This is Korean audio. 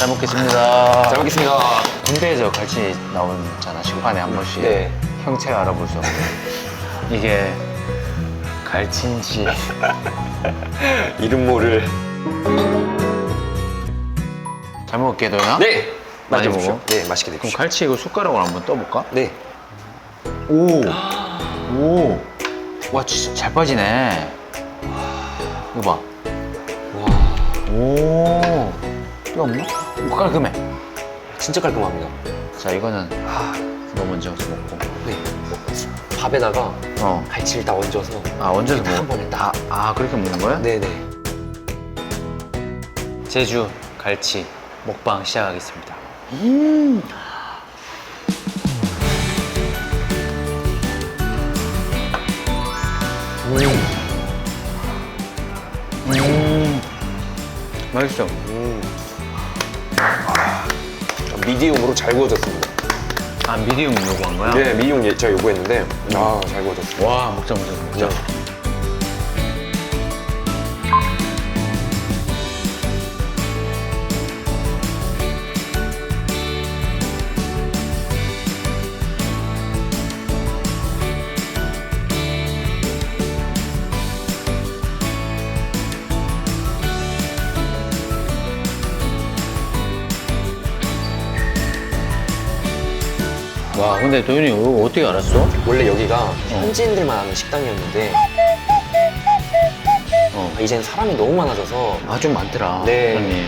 잘 먹겠습니다. 잘 먹겠습니다. 군대에서 갈치 나오잖아 식판에 한 번씩 네. 형체 알아볼 수 없는 이게 갈치인지 이름 모를. 잘 먹을게 도현아 네. 많이 맛있게 먹어? 먹어. 네, 맛있게 그럼 드십시오. 갈치 이거 숟가락으로 한번 떠볼까? 네. 오! 오! 와 진짜 잘 빠지네 이거 봐 와, 오! 이거 없나? 오, 깔끔해 진짜 깔끔합니다. 자 이거는 너 먼저 먹고 네. 밥에다가 어. 갈치를 다 얹어서. 아 얹어서 한 먹어 번에 다, 아 그렇게 먹는 거야? 네네. 제주 갈치 먹방 시작하겠습니다. 음. 맛있어. 음. 아, 미디움으로 잘 구워졌습니다. 아 미디움 요구한 거야? 네, 미디움 예- 제가 요구했는데, 아, 잘 구워졌습니다. 와 먹자 먹자 먹자. 와 근데 도현이 이거 어떻게 알았어? 원래 여기가 현지인들만 하는 식당이었는데, 어. 이제는 사람이 너무 많아져서 아 좀 많더라. 네. 손님.